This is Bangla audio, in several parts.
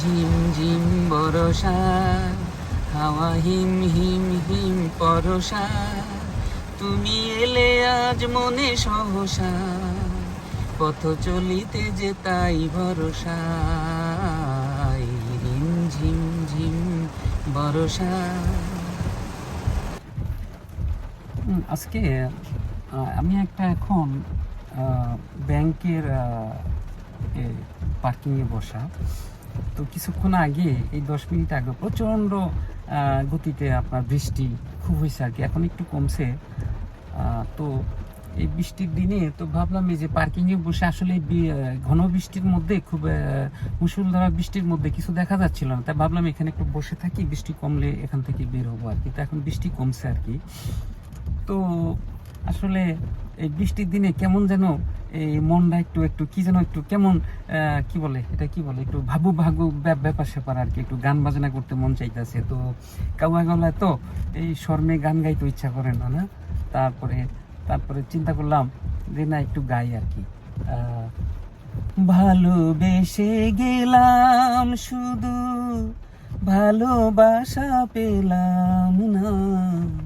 ঝিম ঝিম বরসা হাওয়া হিম হিম হিম পরশা। তুমি এলে আজ মনে সহসা পথ চলিতে যে তাই ভরসা। রিম ঝিম ঝিম উম, আজকে আমি একটা এখন ব্যাংকের পার্কিংয়ে বসা। তো কিছুক্ষণ আগে এই দশ মিনিট আগে প্রচণ্ড গতিতে আপনার বৃষ্টি খুব হয়েছে আর কি। এখন একটু কমছে। তো এই বৃষ্টির দিনে তো ভাবলাম এই যে পার্কিংয়ে বসে আসলে ঘন বৃষ্টির মধ্যে খুব আহ, মুষলধারা বৃষ্টির মধ্যে কিছু দেখা যাচ্ছিল না। তাই ভাবলাম এখানে একটু বসে থাকি বৃষ্টি কমলে এখান থেকে বের হব আর কি। তো এখন বৃষ্টি কমছে আর কি। তো আসলে এই বৃষ্টির দিনে কেমন যেন এই মনটা একটু একটু কি যেন একটু কেমন কি বলে, এটা কি বলে, একটু ভাবু ভাগু ব্যাপ- ব্যাপার স্যাপার আর কি, একটু গান বাজনা করতে মন চাইতেছে। তো কাউয়া গলায় তো এই শর্মে গান গাইতে ইচ্ছা করে না না? তারপরে তারপরে চিন্তা করলাম যে না, একটু গাই আর কি। ভালোবেসে গেলাম শুধু, ভালোবাসা পেলাম না।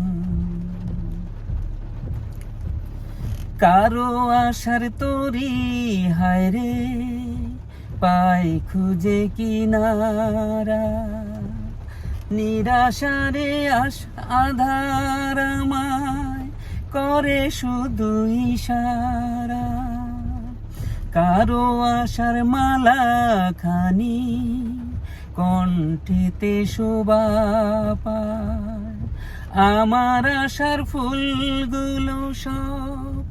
কারও আশার তরি, হায় রে, পাই খুঁজে কিনারা। নিরাশারে আশ, আধার আমায় করে শুধু ইশারা। কারও আশার মালা খানি কণ্ঠেতে শোভা পায়। আমার আশার ফুলগুলো সব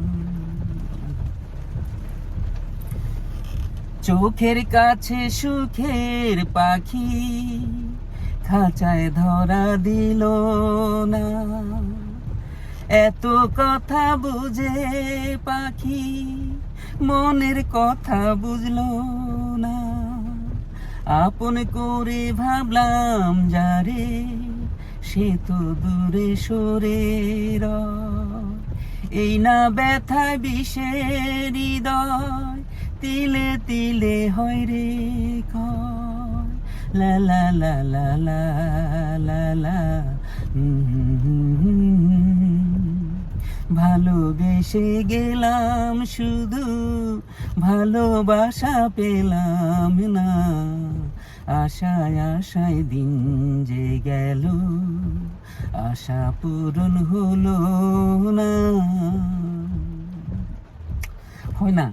চোখের কাছে সুখের পাখি, খাঁচায় ধরা দিল না এত কথা বুঝে পাখি, মনের কথা বুঝলো না আপন করে ভাবলাম যারে সে তো দূরে সরে। এই না ব্যথা বিষের হৃদয় তিলে তিলে হয় রে লা লা লা লা লা লা লা। ভালোবেসে গেলাম শুধু, ভালোবাসা পেলাম না আশায় আশায় দিন যে গেল, আশা পূরণ হলো না হয় না।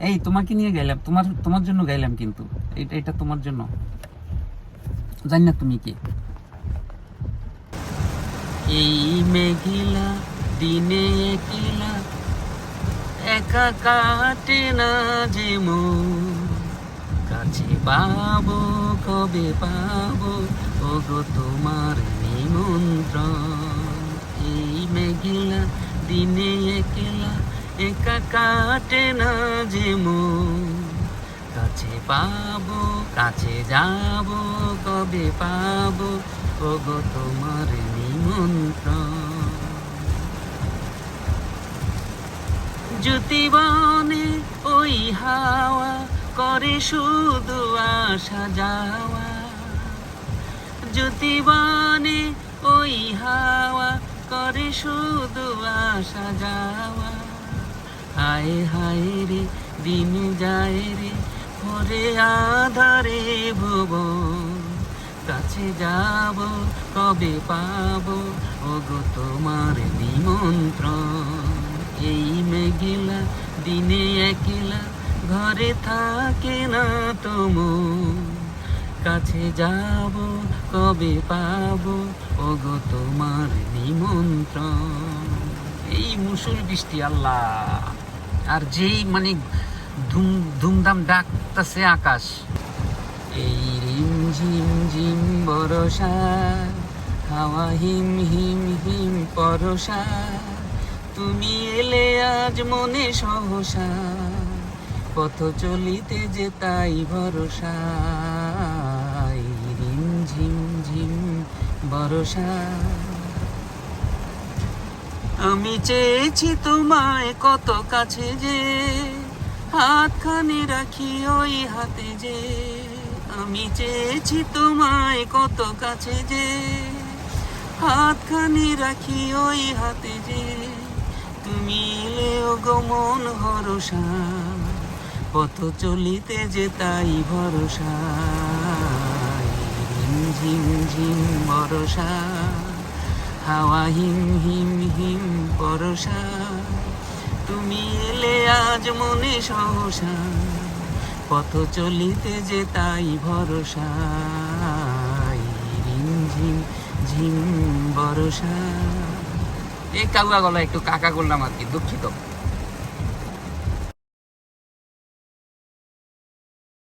এই, তোমাকে নিয়ে গেলাম তোমার তোমার জন্য গাইলাম কিন্তু। এটা এটা তোমার জন্য। জানি না তুমি কে। এই মেঘিলা দিনে একিলা একা কাটে না যে কাছে পাবো, কবে পাবো? ওগো, তোমার নিমন্ত্রণ। এই মেঘিলা দিনে একেলা একা কাটে না যে কাছে পাবো, কাছে যাব, কবে পাবো? ওগো তোমার নিমন্ত্রণ। জ্যোতিবনে ওই হাওয়া করে শুধু আসা যাওয়া। জ্যোতিবনে ওই হাওয়া করে শুধু আসা যাওয়া। হায় হায় রে, দিন যায় রে, ভরে আধারে ভুবন। কাছে যাব, কবে পাবো, ওগো তোমার নিমন্ত্রণ। এই মেঘিলা, দিনে একলা, ঘরে থাকে না তোমো কাছে যাব, কবে পাবো, ওগো তোমার নিমন্ত্রণ। এই মুসুল বৃষ্টি, আল্লাহ। আর যেই মানে ধুম, ধুমধাম ডাকতেছে আকাশ। এই রিম, ঝিম ঝিম বরসা হাওয়া হিম হিম হিম পরশা, তুমি এলে আজ মনে সহসা, পথ চলিতে যে তাই ভরসা। রিম, ঝিম ঝিম বরসা আমি চেয়েছি তোমায় কত কাছে যে, হাতখানি রাখি ওই হাতে যে। আমি চেয়েছি তোমায় কত কাছে যে, হাতখানি রাখি ওই হাতে যে। তুমি এলেও গমন ভরসা, পথ চলিতে যে তাই ভরসা ঝিম ঝিম বরসা হাওয়া, হিম হিম হিম পরশা তুমি এলে আজ মনে সহসা। পথ চলিতে যে তাই ভরসা। ঝিম ঝিম বরসা এই কাউয়া গলা একটু কাকা করলাম আর কি, দুঃখিত।